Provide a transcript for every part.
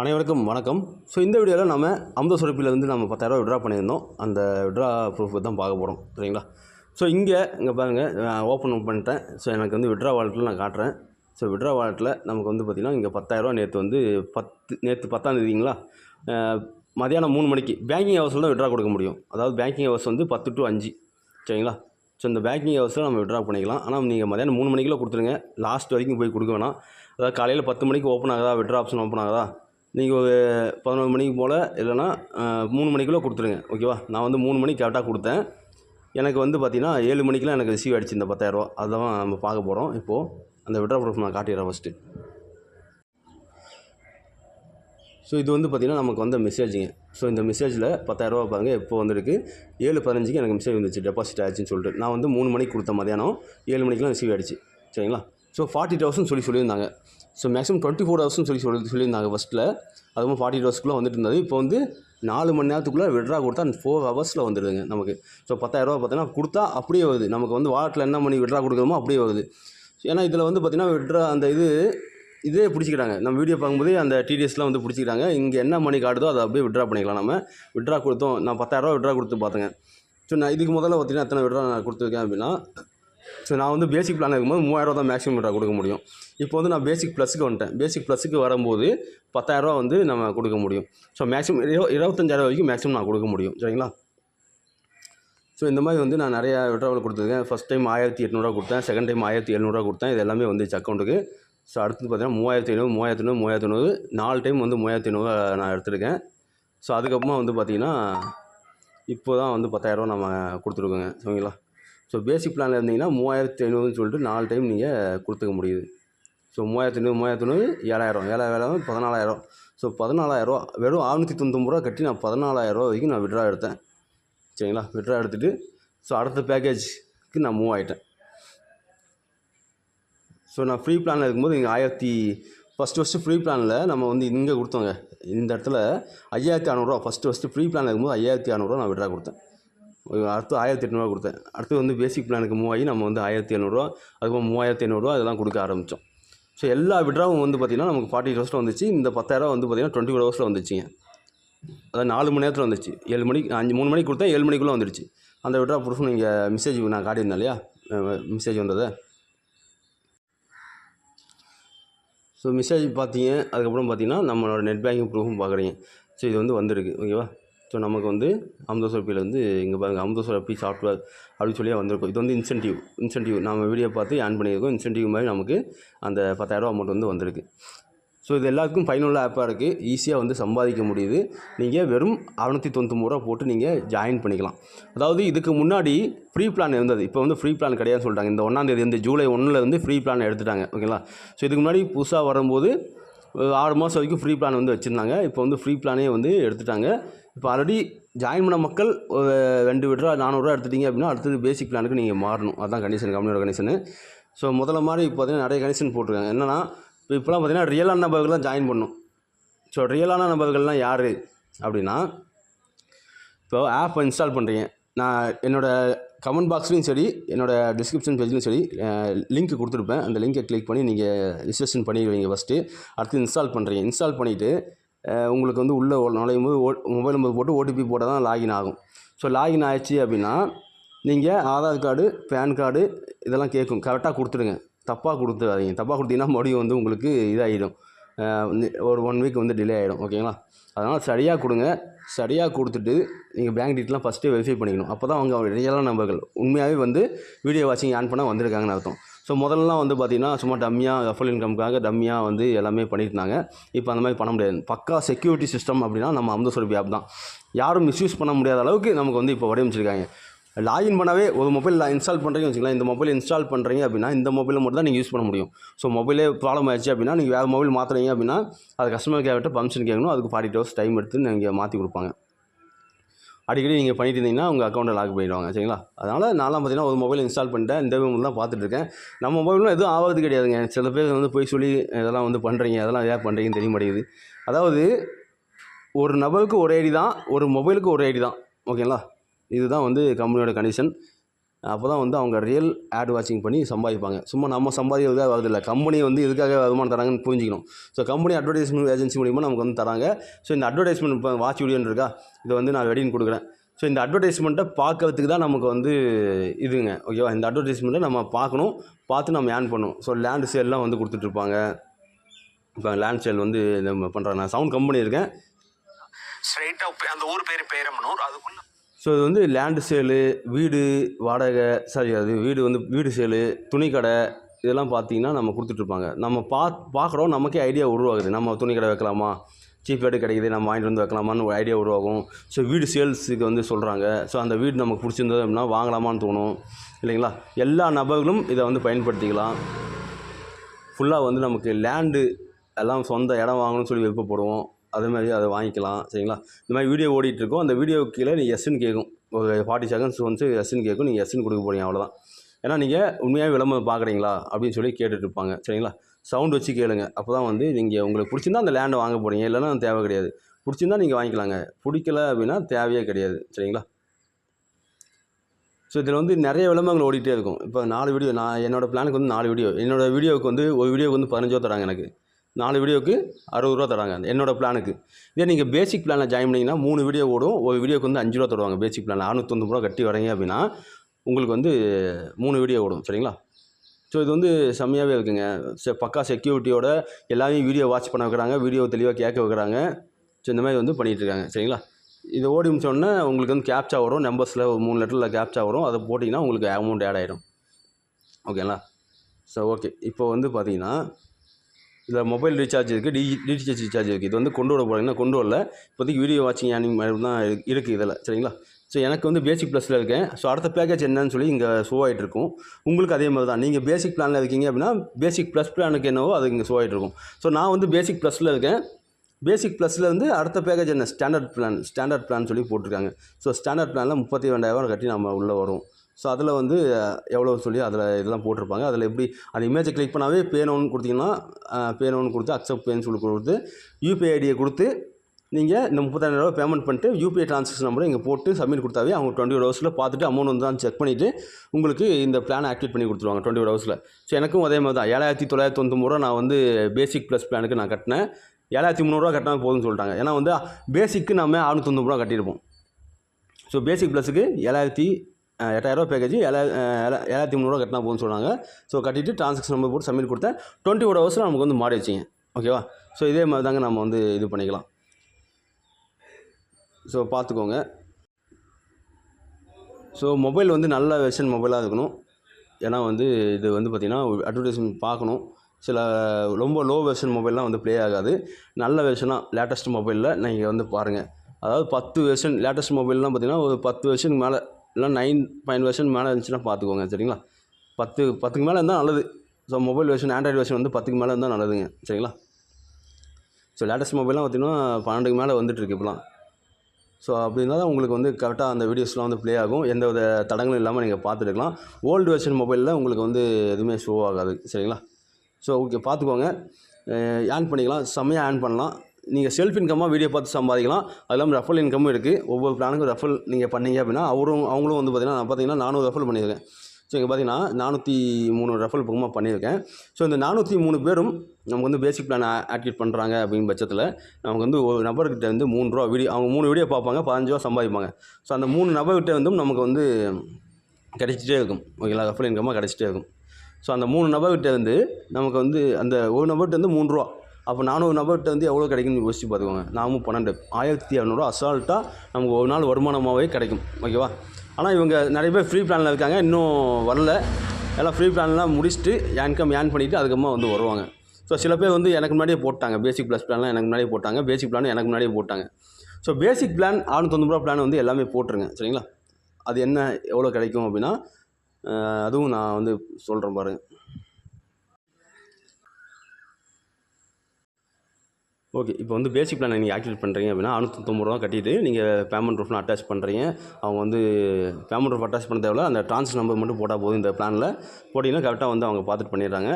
அனைவருக்கும் வணக்கம். ஸோ இந்த வீடியோவில் நம்ம அமுத சுரப்பிலேருந்து நம்ம பத்தாயிரரூவா விட்ரா பண்ணியிருந்தோம். அந்த விட்ரா ப்ரூஃப் தான் பார்க்க போகிறோம் சரிங்களா? ஸோ இங்கே இங்கே பாருங்கள் ஓப்பன் பண்ணிட்டேன். ஸோ எனக்கு வந்து விட்ரா வாலெட்டில் நான் காட்டுறேன். ஸோ விட்ரா வாலெட்டில் நமக்கு வந்து பார்த்திங்கன்னா இங்கே பத்தாயிரரூவா நேற்று வந்து பத்து நேற்று பத்தாம் தேதிங்களா? மதியானம் மூணு மணிக்கு பேங்கிங் ஹவர்ஸில் தான் விட்ரா கொடுக்க முடியும். அதாவது பேங்கிங் ஹவர்ஸ் வந்து பத்து டு அஞ்சு. சரிங்களா? ஸோ இந்த பேங்கிங் ஹவர்ஸில் நம்ம விட்ரா பண்ணிக்கலாம். ஆனால் நீங்கள் மதியானம் மூணு மணிக்குள்ள கொடுத்துருங்க. லாஸ்ட் வரைக்கும் போய் கொடுக்க வேணாம். அதாவது காலையில் பத்து மணிக்கு ஓப்பன் ஆகுதா? விட்ரா ஆப்ஷன் ஓப்பன் ஆகுதா? நீங்கள் ஒரு பதினொரு மணிக்கு போல் இல்லைன்னா மூணு மணிக்குள்ளே கொடுத்துருங்க ஓகேவா? நான் வந்து மூணு மணிக்கு கரெக்டாக கொடுத்தேன். எனக்கு வந்து பார்த்தீங்கன்னா ஏழு மணிக்கெலாம் எனக்கு ரிசீவ் ஆகிடுச்சு இந்த பத்தாயிரரூவா. அதான் நம்ம பார்க்க போகிறோம். இப்போது அந்த விட்ரா ப்ரூஃப் நான் காட்டிடுறேன் ஃபஸ்ட்டு ஸோ இது வந்து பார்த்திங்கன்னா நமக்கு வந்த மெசேஜுங்க ஸோ இந்த மெசேஜில் பத்தாயிரரூவா பாருங்கள் எப்போ வந்திருக்கு? ஏழு பதினஞ்சுக்கு எனக்கு மெசேஜ் வந்துச்சு டெபாசிட் ஆச்சுன்னு சொல்லிட்டு. நான் வந்து மூணு மணிக்கு கொடுத்த மதியானம் ஏழு மணிக்கெலாம் ரிசீவ் ஆகிடுச்சு சரிங்களா? ஸோ ஃபார்ட்டி தௌசண்ட் சொல்லி சொல்லியிருந்தாங்க. ஸோ மேக்ஸிமம் டுவெண்ட்டி ஃபோர் ஹவர்ஸ்னு சொல்லி சொல்லி சொல்லியிருந்தாங்க ஃபஸ்ட்டில் அதுவும் ஃபார்ட்டி ஹவர்ஸ்க்குள்ளே வந்துட்டு இருந்தது இப்போ வந்து நாலு மணி நேரத்துக்குள்ளே விட்ரா கொடுத்தா ஃபோர் ஹவர்ஸில் வந்துடுதுங்க நமக்கு. ஸோ பத்தாயிரரூபா பார்த்தீங்கன்னா கொடுத்தா அப்படியே வருது. நமக்கு வந்து வாலெட்டில் என்ன மணி விட்ரா கொடுக்குறோமோ அப்படியே வருது. ஏன்னா இதில் வந்து பார்த்திங்கன்னா விட்ரா அந்த இது இதே பிடிச்சிக்கிட்டாங்க நம்ம வீடியோ பார்க்கும்போதே அந்த டிடிஎஸ்லாம் வந்து பிடிச்சிக்கிறாங்க. இங்கே என்ன மணி காட்டுதோ அதை அப்படியே விட்ரா பண்ணிக்கலாம் நம்ம. விட்ரா கொடுத்தோம். நான் பத்தாயிரரூபா விட்ரா கொடுத்து பார்த்தேங்க. ஸோ நான் இதுக்கு முதல்ல பார்த்தீங்கன்னா எத்தனை விட்ரா நான் கொடுத்துருக்கேன் அப்படின்னா ஸோ நான் வந்து பேசிக் பிளான் இருக்கும்போது மூவாயிரரூவா தான் மேக்ஸிமம் விட்ரா கொடுக்க முடியும். இப்போ வந்து நான் பேசிக் ப்ளஸுக்கு வந்துட்டேன். பேசிக் ப்ளஸுக்கு வரும்போது பத்தாயிரரூவா வந்து நம்ம கொடுக்க முடியும். ஸோ மேக்ஸிமம் இரு இருபத்தஞ்சாயிரம் வரைக்கும் மேக்ஸிமம் நான் கொடுக்க முடியும். சரிங்களா? ஸோ இந்த மாதிரி வந்து நான் நிறையா விட்ராவல் கொடுத்துருக்கேன். ஃபஸ்ட் டைம் ஆயிரத்தி எட்நூறுவா கொடுத்தேன். செகண்ட் டைம் ஆயிரத்தி எழுநூறுவா கொடுத்தேன். இது எல்லாமே வந்துச்சு அக்கௌண்ட்டுக்கு ஸோ அடுத்தது பார்த்தீங்கன்னா மூவாயிரத்தி ஐநூறு மூவாயிரத்தி ஐநூறு மூவாயிரத்தி ஐநூறு நாலு டைம் வந்து மூவாயிரத்தி ஐநூறுவா நான் எடுத்திருக்கேன். ஸோ அதுக்கப்புறமா வந்து பார்த்திங்கன்னா இப்போ தான் வந்து பத்தாயிரரூவா நம்ம கொடுத்துருக்கோங்க. சரிங்களா? ஸோ பேசிக் பிளானில் இருந்தீங்கன்னா மூவாயிரத்தி ஐநூறுன்னு சொல்லிட்டு நாலு டைம் நீங்கள் கொடுத்துக்க முடியுது. ஸோ மூவாயிரத்தி ஐநூறு மூவாயிரத்தி ஐநூறு ஏழாயிரம். ஏழாயிரம் பதினாலாயிரம். ஸோ பதினாலாயிரரூவா வெறும் அறுநூற்றி தொண்ணூத்தொம்பது ரூபா கட்டி நான் பதினாலாயிரரூவா வரைக்கும் நான் விட்ரா எடுத்தேன். சரிங்களா? விட்ரா எடுத்துகிட்டு ஸோ அடுத்த பேக்கேஜ்க்கு நான் மூவ் ஆகிட்டேன் ஸோ நான் ஃப்ரீ பிளானில் இருக்கும்போது இங்கே ஆயிரத்தி ஃபஸ்ட்டு ஃபஸ்ட்டு ஃப்ரீ பிளானில் நம்ம வந்து இங்கே கொடுத்தோங்க. இந்த இடத்துல ஐயாயிரத்தி அறநூறுவா ஃபஸ்ட்டு ஃபஸ்ட்டு ஃப்ரீ பிளானில் இருக்கும்போது ஐயாயிரத்தி அறநூறுவா நான் விட்ரா கொடுத்தேன். அடுத்து ஆயிரத்தி எட்நூறுவா கொடுத்தேன். அடுத்து வந்து பேசிக் பிளானுக்கு மூவ் ஆகி நம்ம வந்து ஆயிரத்தி எழுநூறுவா அதுக்கப்புறம் மூவாயிரத்தி ஐநூறுரூவா இதெல்லாம் கொடுக்க ஆரம்பித்தோம் ஸோ எல்லா விட்ராவும் வந்து பார்த்திங்கன்னா நமக்கு ஃபார்ட்டி ஹவர்ஸில் வந்துச்சு. இந்த பத்தாயிரரூவா வந்து பார்த்திங்கன்னா டுவெண்ட்டி ஃபோர் ஹவர்ஸில் வந்துச்சுங்க. அதாவது நாலு மணி நேரத்தில் வந்துச்சு. ஏழு மணிக்கு அஞ்சு மூணு மணிக்கு கொடுத்தா ஏழு மணிக்குள்ளே வந்துடுச்சு. அந்த விட்ரா ப்ரூஃப் நீங்கள் மெசேஜ் நான் காட்டியிருந்தேன் இல்லையா? மெசேஜ் வந்ததை. ஸோ மெசேஜ் பார்த்தீங்க. அதுக்கப்புறம் பார்த்தீங்கன்னா நம்மளோட நெட் பேங்கிங் ப்ரூஃபும் பார்க்குறீங்க ஸோ இது வந்து வந்திருக்கு. ஓகேவா ஸோ நமக்கு வந்து அமுதசுரப்பியில் வந்து இங்கே பாருங்கள் அமுதசுரப்பி சாஃப்ட்வேர் அப்படின்னு சொல்லி வந்திருக்கும். இது வந்து இன்சென்டிவ் இன்சென்டிவ் நம்ம வீடியோ பார்த்து ஆன் பண்ணியிருக்கோம். இன்சென்டிவ் மாதிரி நமக்கு அந்த பத்தாயிரரூவா அமௌண்ட் வந்து வந்திருக்கு. ஸோ இது எல்லாருக்கும் பயனுள்ள ஆப்பாக இருக்குது ஈஸியாக வந்து சம்பாதிக்க முடியுது. நீங்கள் வெறும் அறநூற்றி தொண்ணூத்தொம்பது ரூபா போட்டு நீங்கள் ஜாயின் பண்ணிக்கலாம். அதாவது இதுக்கு முன்னாடி ஃப்ரீ பிளான் இருந்தது. இப்போ வந்து ஃப்ரீ பிளான் கிடையாதுன்னு சொல்லிட்டாங்க. இந்த ஒன்றாந்தேதி வந்து ஜூலை ஒன்றில் வந்து ஃப்ரீ பிளான் எடுத்துட்டாங்க. ஓகேங்களா? ஸோ இதுக்கு முன்னாடி புதுசாக வரும்போது ஆறு மாதம் வரைக்கும் ஃப்ரீ பிளான் வந்து வச்சுருந்தாங்க. இப்போ வந்து ஃப்ரீ பிளானே வந்து எடுத்துட்டாங்க. இப்போ ஆல்ரெடி ஜாயின் பண்ண மக்கள் ஒரு ரெண்டு விட்ரா நானூறுரூவா எடுத்துட்டீங்க அப்படின்னா அடுத்தது பேசிக் பிளானுக்கு நீங்கள் மாறணும். அதுதான் கண்டிஷன் கம்பெனியோட கண்டிஷனு ஸோ முதல்ல மாதிரி இப்போ பார்த்தீங்கன்னா நிறைய கண்டிஷன் போட்டிருக்காங்க. என்னென்னா இப்போ இப்போலாம் பார்த்தீங்கன்னா ரியலான நபர்கள் தான் ஜாயின் பண்ணணும் ஸோ ரியலான நபர்கள்லாம் யார்? அப்படின்னா இப்போ ஆப் இன்ஸ்டால் பண்ணுறீங்க நான் என்னோடய கமெண்ட் பாக்ஸ்லையும் சரி என்னோடய டிஸ்கிரிப்ஷன் பேஜ்லையும் சரி லிங்க் கொடுத்துருப்பேன். அந்த லிங்கை கிளிக் பண்ணி நீங்கள் ரிஜிஸ்ட்ரேஷன் பண்ணிடுவீங்க ஃபஸ்ட்டு அடுத்து இன்ஸ்டால் பண்ணுறீங்க இன்ஸ்டால் பண்ணிவிட்டு உங்களுக்கு வந்து உள்ளே நுழையும் போது ஓ மொபைல் நம்பர் போட்டு ஓடிபி போட்டால் தான் லாகின் ஆகும். ஸோ லாகின் ஆயிடுச்சு அப்படின்னா நீங்கள் ஆதார் கார்டு பேன் கார்டு இதெல்லாம் கேட்கும். கரெக்டாக கொடுத்துடுங்க. தப்பாக கொடுத்துடாதீங்க. தப்பாக கொடுத்தீங்கன்னா மறுபடியும் வந்து உங்களுக்கு இதாகிடும் ஒரு ஒன் வீக் வந்து டிலே ஆகிடும் ஓகேங்களா அதனால் சரியாக கொடுங்க. சரியாக கொடுத்துட்டு நீங்கள் பேங்க் டீட்டெயிலாம் ஃபஸ்ட்டு வெரிஃபை பண்ணிக்கணும். அப்போ தான் அவங்க ரியலான நம்பர்கள். உண்மையாகவே வந்து வீடியோ வாட்சிங் ஆன் பண்ண வந்திருக்காங்கன்னு அர்த்தம். ஸோ முதல்லலாம் வந்து பார்த்திங்கன்னா சும்மா டம்மியாக ரஃபல் இன்கம்க்காக டம்மியாக வந்து எல்லாமே பண்ணியிருந்தாங்க. இப்போ அந்த மாதிரி பண்ண முடியாது. பக்கா செக்யூரிட்டி சிஸ்டம் அப்படின்னா நம்ம அமுதஸ்வரூபி ஆப் தான். யாரும் மிஸ்யூஸ் பண்ண முடியாத அளவுக்கு நமக்கு வந்து இப்போ வடிவமைச்சிருக்காங்க. லாகின் பண்ணவே ஒரு மொபைல் இன்ஸ்டால் பண்ணுறீங்க வச்சுக்கலாம் இந்த மொபைல் இன்ஸ்டால் பண்ணுறீங்க அப்படின்னா இந்த மொபைலில் மட்டும் தான் நீங்கள் யூஸ் பண்ண முடியும். ஸோ மொபைலே ப்ராப்ளம் ஆயிடுச்சு அப்படின்னா நீங்கள் வேறு மொபைல் மாற்றுறீங்க அப்படின்னா அது கஸ்டமர் கேர்கிட்ட பர்மிஷன் கேட்கணும். அதுக்கு ஃபார்ட்டி ஹவர்ஸ் டைம் எடுத்து நீங்கள் மாற்றி கொடுப்பாங்க. அடிக்கடி நீங்கள் பண்ணிட்டு இருந்தீங்கன்னா உங்கள் அக்கௌண்ட்டை லாக் பண்ணிடுவாங்க சரிங்களா? அதனால் நான்லாம் பார்த்தீங்கன்னா ஒரு மொபைல் இன்ஸ்டால் பண்ணிட்டேன். இந்த மொபைல் தான் பார்த்துட்டு இருக்கேன். நம்ம மொபைலும் எதுவும் ஆகிறது கிடையாதுங்க. சில பேர் வந்து போய் சொல்லி இதெல்லாம் வந்து பண்ணுறீங்க அதெல்லாம் ஏன் பண்ணுறீங்கன்னு தெரிய மாட்டேங்குது. அதாவது ஒரு நபருக்கு ஒரு ஐடி தான் ஒரு மொபைலுக்கு ஒரு ஐடி தான். ஓகேங்களா? இதுதான் வந்து கம்பெனியோட கண்டிஷன் அப்போ தான் வந்து அவங்க ரியல் ஆட் வாட்சிங் பண்ணி சம்பாதிப்பாங்க. சும்மா நம்ம சம்பாதிக்கிறதுக்காக வரதில்லை கம்பெனி வந்து இதுக்காக வருமானம் தராங்கன்னு புரிஞ்சுக்கணும். ஸோ கம்பெனி அட்வர்டைஸ்மெண்ட் ஏஜென்சி மூலிமா நமக்கு வந்து தராங்க. ஸோ இந்த அட்வர்டைஸ்மெண்ட் இப்போ வாட்ச் வீடியோன்னு இருக்கா? இதை வந்து நான் வெடின்னு கொடுக்குறேன். ஸோ இந்த அட்வர்டைஸ்மெண்ட்டை பார்க்கறதுக்கு தான் நமக்கு வந்து இதுங்க. ஓகேவா இந்த அட்வர்டைஸ்மெண்ட்டை நம்ம பார்க்கணும். பார்த்து நம்ம ஏர்ன் பண்ணணும். ஸோ லேண்ட் சேல்லாம் வந்து கொடுத்துட்ருப்பாங்க இப்போ லேண்ட் சேல் வந்து நம்ம பண்ணுறேன் நான் சவுண்ட் கம்பெனி இருக்கேன். ஸ்ட்ரைட்டாக அந்த ஊர் பேர் பேரம்பனூர் அதுக்குள்ளே ஸோ இது வந்து லேண்டு சேலு வீடு வாடகை சாரி அது வீடு வந்து வீடு சேலு துணிக்கடை இதெல்லாம் பார்த்தீங்கன்னா நம்ம கொடுத்துட்ருப்பாங்க. நம்ம பா பார்க்குறோம் நமக்கே ஐடியா உருவாகுது. நம்ம துணிக்கடை வைக்கலாமா? சீப் ரேட்டு கிடைக்குது நம்ம வாங்கிட்டு வந்து வைக்கலாமான்னு ஒரு ஐடியா உருவாகும். ஸோ வீடு சேல்ஸுக்கு வந்து சொல்கிறாங்க ஸோ அந்த வீடு நமக்கு பிடிச்சிருந்தது அப்படின்னா வாங்கலாமான்னு தோணும். இல்லைங்களா? எல்லா நபர்களும் இதை வந்து பயன்படுத்திக்கலாம். ஃபுல்லாக வந்து நமக்கு லேண்டு எல்லாம் சொந்த இடம் வாங்கணும்னு சொல்லி விருப்பப்படுவோம். அதே மாதிரி அதை வாங்கிக்கலாம் சரிங்களா? இந்த மாதிரி வீடியோ ஓடிட்டுருக்கோம். அந்த வீடியோ கீழே நீ எஸ்ன்னு கேட்கும். ஒரு ஃபார்ட்டி செகண்ட்ஸ் வந்து எஸ்ன்னு கேட்கும். நீங்கள் எஸ்ன்னு கொடுக்க போறீங்க அவ்வளோதான் ஏன்னா நீங்கள் உண்மையாக விளம்பரம் பார்க்குறீங்களா? அப்படின்னு சொல்லி கேட்டுட்ருப்பாங்க சரிங்களா? சவுண்ட் வச்சு கேளுங்க. அப்போ தான் வந்து நீங்கள் உங்களுக்கு பிடிச்சிருந்தா அந்த லேண்டை வாங்க போகிறீங்க இல்லைன்னா தேவை கிடையாது. பிடிச்சிருந்தா நீங்கள் வாங்கிக்கலாங்க. பிடிக்கல அப்படின்னா தேவையே கிடையாது சரிங்களா? ஸோ இதில் வந்து நிறைய விளம்பரங்கள் ஓடிட்டே இருக்கும். இப்போ நாலு வீடியோ நான் என்னோடய பிளானுக்கு வந்து நாலு வீடியோ என்னோடய வீடியோவுக்கு வந்து ஒரு வீடியோவுக்கு வந்து பதினஞ்சோ தராங்க எனக்கு. நாலு வீடியோவுக்கு அறுபது ரூபா தராங்க. என்னோடய பிளானுக்கு இதே நீங்கள் பேசிக் பிளானில் ஜாயின் பண்ணிங்கன்னா மூணு வீடியோ ஓடும். ஒரு வீடியோக்கு வந்து அஞ்சு ரூபா தருவாங்க பேசிக் பிளான் அறுநூத்தொம்பது ரூபா கட்டி வரீங்க அப்படின்னா உங்களுக்கு வந்து மூணு வீடியோ ஓடும். சரிங்களா? ஸோ இது வந்து செம்மையாகவே இருக்குங்க. செ பக்கா செக்யூரிட்டியோட எல்லாமே வீடியோ வாட்ச் பண்ண வைக்கிறாங்க. வீடியோ தெளிவாக கேட்க வைக்கிறாங்க. ஸோ இந்த மாதிரி வந்து பண்ணிகிட்டு இருக்காங்க. சரிங்களா? இது ஓடி முடிச்சோடனே உங்களுக்கு வந்து கேப்ச்சா வரும். நம்பர்ஸில் ஒரு மூணு லெட்டரில் கேப்ச்சா வரும். அதை போட்டிங்கன்னா உங்களுக்கு அமௌண்ட் ஆட் ஆகிடும் ஓகேங்களா ஸோ ஓகே இப்போ வந்து பார்த்தீங்கன்னா இதில் மொபைல் ரீசார்ஜ் இருக்குது டி டிடிஹெச் ரீசார்ஜ் இருக்குது இது வந்து கொண்டு வர போகிறீங்கன்னா கொண்டு வரல. இப்போதைக்கு வீடியோ வாட்சிங் ஏர்னிங் மாதிரி தான் இருக்குது இதில். சரிங்களா? ஸோ எனக்கு வந்து பேசிக் ப்ளஸில் இருக்கேன். ஸோ அடுத்த பேக்கேஜ் என்னன்னு சொல்லி இங்கே ஷோ ஆகிட்டு இருக்கும். உங்களுக்கு அதே மாதிரி தான். நீங்கள் பேசிக் பிளானில் இருக்கீங்க அப்படின்னா பேசிக் ப்ளஸ் பிளானுக்கு என்னவோ அது இங்கே ஷோ ஆகிட்டு இருக்கும். ஸோ நான் வந்து பேசிக் ப்ளஸில் இருக்கேன். பேசிக் ப்ளஸில் வந்து அடுத்த பேக்கேஜ் என்ன? ஸ்டாண்டர்ட் பிளான் ஸ்டாண்டர்ட் பிளான் சொல்லி போட்டிருக்காங்க. ஸோ ஸ்டாண்டர்ட் பிளானில் முப்பத்தி ரெண்டாயிரம் கட்டி நம்ம உள்ளே வரும். ஸோ அதில் வந்து எவ்வளோ சொல்லி அதில் இதெல்லாம் போட்டிருப்பாங்க. அதில் எப்படி அந்த இமேஜை கிளிக் பண்ணாவே பேனோன்னு கொடுத்தீங்கன்னா பேனோன்னு கொடுத்து அக்செப்ட் பேன்னு சொல்லி கொடுத்து யூபிஐ ஐடியை கொடுத்து நீங்கள் இந்த முப்பத்தாயிரம் பேமெண்ட் பண்ணிட்டு யூபிஐ ட்ரான்சாக்ஷன் நம்பரை இங்கே போட்டு சப்மிட் கொடுத்தாவே அவங்க டுவெண்ட்டி ஒரு ஹவர்ஸில் பார்த்துட்டு அமௌண்ட் வந்து தான் செக் பண்ணிவிட்டு உங்களுக்கு இந்த பிளானை ஆக்டிவேட் பண்ணி கொடுத்துருவாங்க டுவெண்ட்டி ஒரு ஹவர்ஸில் ஸோ எனக்கும் அதே மாதிரி தான். ஏழாயிரத்தி தொள்ளாயிரத்தி தொண்ணூறு ரூபா நான் வந்து பேசிக் ப்ளஸ் பிளானுக்கு நான் கட்டினேன். ஏழாயிரத்தி முந்நூறுரூவா கட்டினா போதும்னு சொல்லிட்டாங்க. ஏன்னா வந்து பேசிக்கு நம்ம அறுநூத்தொண்ணூறு ரூபா கட்டியிருப்போம். ஸோ பேசிக் ப்ளஸுக்கு ஏழாயிரத்தி எட்டாயிரரூவா பேக்கேஜ் ஏழா ஏழாயிரத்தி முந்நூறுவா கட்டினா போகணும்னு சொன்னாங்க ஸோ கட்டிட்டு ட்ரான்சாக்ஷன் நம்பர் போட்டு சப்மிட் கொடுத்தேன். டுவெண்ட்டி ஃபோர் ஹவர்ஸில் நமக்கு வந்து மாடி வச்சிங்க. ஓகேவா ஸோ இதே மாதிரி தாங்க நம்ம வந்து இது பண்ணிக்கலாம். ஸோ பார்த்துக்கோங்க. ஸோ மொபைல் வந்து நல்ல வெர்ஷன் மொபைலாக இருக்கணும். ஏன்னா வந்து இது வந்து பார்த்திங்கன்னா அட்வர்டைஸ்மெண்ட் பார்க்கணும். சில ரொம்ப லோ வெர்ஷன் மொபைல்லாம் வந்து ப்ளே ஆகாது. நல்ல வெர்ஷனாக லேட்டஸ்ட் மொபைலில் நீங்கள் வந்து பாருங்கள் அதாவது பத்து வெர்ஷன் லேட்டஸ்ட் மொபைல்லாம் பார்த்தீங்கன்னா ஒரு பத்து வெர்ஷனுக்கு மேலே இல்லை நைன் பாயிண்ட் வெர்ஷன் மேலே இருந்துச்சுன்னா பார்த்துக்கோங்க சரிங்களா? பத்து பத்துக்கு மேலே இருந்தால் நல்லது. So mobile version android version வந்து பத்துக்கு மேலே இருந்தால் நல்லதுங்க சரிங்களா? ஸோ லேட்டஸ்ட் மொபைல்லாம் பார்த்திங்கன்னா பன்னெண்டுக்கு மேலே வந்துட்டுருக்கு இப்போலாம். ஸோ அப்படி இருந்தால் தான் உங்களுக்கு வந்து கரெக்டாக அந்த வீடியோஸ்லாம் வந்து ப்ளே ஆகும். எந்த வித தடங்களும் இல்லாமல் நீங்கள் பார்த்துருக்கலாம் ஓல்டு வெர்ஷன் மொபைலில் உங்களுக்கு வந்து எதுவுமே ஷோ ஆகாது சரிங்களா? ஸோ ஓகே பார்த்துக்கோங்க. ஏர்ன் பண்ணிக்கலாம். செம்மையாக ஏர்ன் பண்ணலாம். நீங்கள் செல்ஃப் இன்கமாக வீடியோ பார்த்து சம்பாதிக்கலாம். அது இல்லாமல் ரஃபல் இன்கமும் இருக்குது ஒவ்வொரு பிளானுக்கும் ரஃபல் நீங்கள் பண்ணீங்க அப்படின்னா அவரும் அவங்களும் வந்து பார்த்தீங்கன்னா நான் பார்த்தீங்கன்னா நானும் ரஃபல் பண்ணியிருக்கேன். ஸோ இங்கே பார்த்தீங்கன்னா நானூற்றி மூணு ரஃபல் பக்கமாக பண்ணியிருக்கேன். ஸோ இந்த நானூற்றி மூணு பேரும் நமக்கு வந்து பேசிக் பிளான் ஆக்டிவேட் பண்ணுறாங்க அப்படிங்கிற பட்சத்தில் நமக்கு வந்து ஒரு நபர்கிட்ட வந்து மூணு ரூபா வீடியோ அவங்க மூணு வீடியோ பார்ப்பாங்க பதினஞ்சு ரூபா சம்பாதிப்பாங்க. ஸோ அந்த மூணு நபர்கிட்ட வந்து நமக்கு வந்து கிடைச்சிட்டே இருக்கும். ஓகேங்களா ரஃபல் இன்கமாக கிடச்சிட்டே இருக்கும். ஸோ அந்த மூணு நபர்கிட்ட வந்து நமக்கு வந்து அந்த ஒரு நபர்கிட்ட வந்து மூணு ரூபா அப்போ நானூறு நபர்கிட்ட வந்து எவ்வளோ கிடைக்கும்னு யோசிச்சு பார்த்துக்கோங்க. நாமும் பன்னெண்டு. ஆயிரத்தி இரநூறுவா அசால்ட்டாக நமக்கு ஒரு நாள் வருமானமாகவே கிடைக்கும். ஓகேவா ஆனால் இவங்க நிறைய பேர் ஃப்ரீ பிளானில் இருக்காங்க. இன்னும் வரல. எல்லாம் ஃப்ரீ பிளான்லாம் முடிச்சுட்டு இன்கம் ஏன் பண்ணிவிட்டு அதுக்கப்புறமா வந்து வருவாங்க. ஸோ சில பேர் வந்து எனக்கு முன்னாடியே போட்டாங்க. பேசிக் ப்ளஸ் பிளான்லாம் எனக்கு முன்னாடியே போட்டாங்க. பேசிக் பிளான் எனக்கு முன்னாடியே போட்டாங்க. ஸோ பேசிக் பிளான் ஆறுநூத்தொம்பது ரூபா பிளான் வந்து எல்லாமே போட்டுருங்க. சரிங்களா? அது என்ன எவ்வளோ கிடைக்கும் அப்படின்னா அதுவும் நான் வந்து சொல்கிறேன் பாருங்கள் ஓகே இப்போ வந்து பேசிக் பிளான் நீங்கள் ஆக்டிவேட் பண்ணுறீங்க அப்படின்னா அறுநூத்தொம்பது ரூபா கட்டிட்டு நீங்கள் பேமெண்ட் ப்ரூஃப்லாம் அட்டாச் பண்ணுறீங்க அவங்க வந்து பேமெண்ட் ப்ரூஃப் அட்டாச் பண்ண தேவையில்ல அந்த ட்ரான்ஸ் நம்பர் மட்டும் போட்டால் போதும் இந்த பிளானில் போட்டிங்கன்னா கரெக்டாக வந்து அவங்க பார்த்துட்டு பண்ணிடுறாங்க.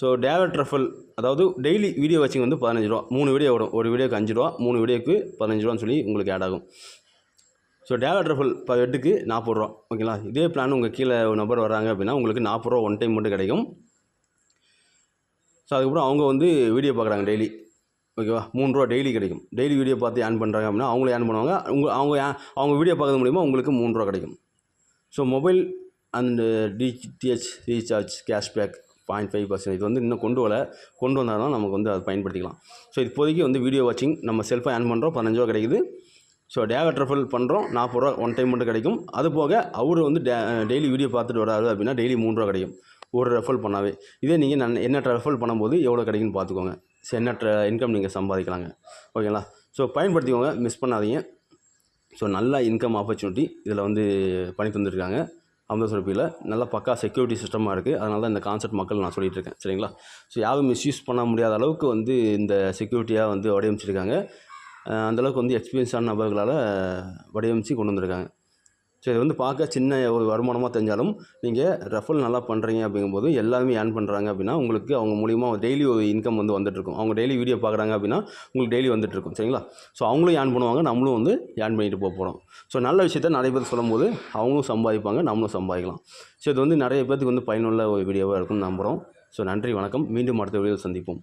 ஸோ டேவட் ரஃபல் அதாவது டெய்லி வீடியோ வாட்சிங் வந்து பதினஞ்சு ரூபா. மூணு வீடியோ வரும் ஒரு வீடியோக்கு அஞ்சு ரூபா மூணு வீடியோக்கு பதினஞ்சு ரூபான்னு சொல்லி உங்களுக்கு ஆட் ஆகும். ஸோ டேவட் ட்ரஃபல் பர் ஹெட்டுக்கு நாற்பது ரூபா. ஓகேங்களா? இதே பிளான் உங்கள் கீழே ஒரு நபர் வராங்க அப்படின்னா உங்களுக்கு நாற்பது ரூபா ஒன் டைம் மட்டும் கிடைக்கும். ஸோ அதுக்கப்புறம் அவங்க வந்து வீடியோ பார்க்குறாங்க டெய்லி ஓகேவா? மூணு ரூபா டெய்லி கிடைக்கும். டெய்லி வீடியோ பார்த்து ஏர்ன் பண்ணுறாங்க அப்படின்னா அவங்களே ஏர்ன் பண்ணுவாங்க. உங்கள் அவங்க அவங்க வீடியோ பார்க்கறது மூலிமா உங்களுக்கு மூணு ரூபா கிடைக்கும். So mobile and DTH recharge cashback point five percent இது வந்து இன்னும் கொண்டு வரல. கொண்டு வந்தால் தான் நமக்கு வந்து அதை பயன்படுத்திக்கலாம். ஸோ இப்போதைக்கு வந்து வீடியோ வாட்சிங் நம்ம செல்ஃபாக ஏர்ன் பண்ணுறோம் பதினஞ்சு ரூபா கிடைக்குது. ஸோ டேகா ட்ரஃபல் பண்ணுறோம் நாற்பது ரூபா ஒன் டைம் மட்டும் கிடைக்கும். அது போக அவர் வந்து டே டெய்லி வீடியோ பார்த்துட்டு வராரு அப்படின்னா டெய்லி மூணு ரூபா கிடைக்கும். ஒரு ரெஃபல் பண்ணாவே. இதே நீங்கள் நான் எண்ணற்ற ரெஃபல் பண்ணும்போது எவ்வளோ கிடைக்குன்னு பார்த்துக்கோங்க. எண்ணற்ற இன்கம் நீங்கள் சம்பாதிக்கலாங்க. ஓகேங்களா ஸோ பயன்படுத்திக்கோங்க மிஸ் பண்ணாதீங்க. ஸோ நல்ல இன்கம் ஆப்பர்ச்சுனிட்டி இதில் வந்து பண்ணி தந்துருக்காங்க. அமிர்தசுரப்பியில் நல்ல பக்கா செக்யூரிட்டி சிஸ்டமாக இருக்குது அதனால தான் இந்த கான்செப்ட் மக்கள் நான் சொல்லிகிட்டு இருக்கேன். சரிங்களா? ஸோ யாரும் மிஸ்யூஸ் பண்ண முடியாத அளவுக்கு வந்து இந்த செக்யூரிட்டியாக வந்து வடிவமைச்சிருக்காங்க. அந்தளவுக்கு வந்து எக்ஸ்பீரியன்ஸான நபர்களால் வடிவமைச்சு கொண்டு வந்திருக்காங்க. ஸோ இது வந்து பார்க்க சின்ன ஒரு வருமானமாக தெரிஞ்சாலும் நீங்கள் ரெஃபல் நல்லா பண்ணுறீங்க அப்படிங்கும்போது எல்லாருமே ஏர்ன் பண்ணுறாங்க அப்படின்னா உங்களுக்கு அவங்க மூலிமா டெய்லி ஒரு இன்கம் வந்து வந்துட்டுருக்கும். அவங்க டெய்லி வீடியோ பார்க்குறாங்க அப்படின்னா உங்களுக்கு டெய்லி வந்துட்டுருக்கும். சரிங்களா? ஸோ அவங்களும் ஏர்ன் பண்ணுவாங்க நம்மளும் வந்து ஏர்ன் பண்ணிட்டு போக போகிறோம் ஸோ நல்ல விஷயத்த நிறைய பேர் சொல்லும்போது அவங்களும் சம்பாதிப்பாங்க நம்மளும் சம்பாதிக்கலாம். ஸோ இது வந்து நிறைய பேருக்கு வந்து பயனுள்ள ஒரு வீடியோவாக இருக்கும்னு நம்புகிறோம் ஸோ நன்றி வணக்கம். மீண்டும் அடுத்த வீடியோவில் சந்திப்போம்.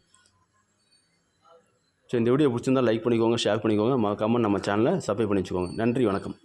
ஸோ இந்த வீடியோ பிடிச்சிருந்தால் லைக் பண்ணிக்கோங்க ஷேர் பண்ணிக்கோங்க. மறக்காமல் நம்ம சேனலை சப்ஸ்கிரைப் பண்ணி வச்சுக்கோங்க நன்றி வணக்கம்.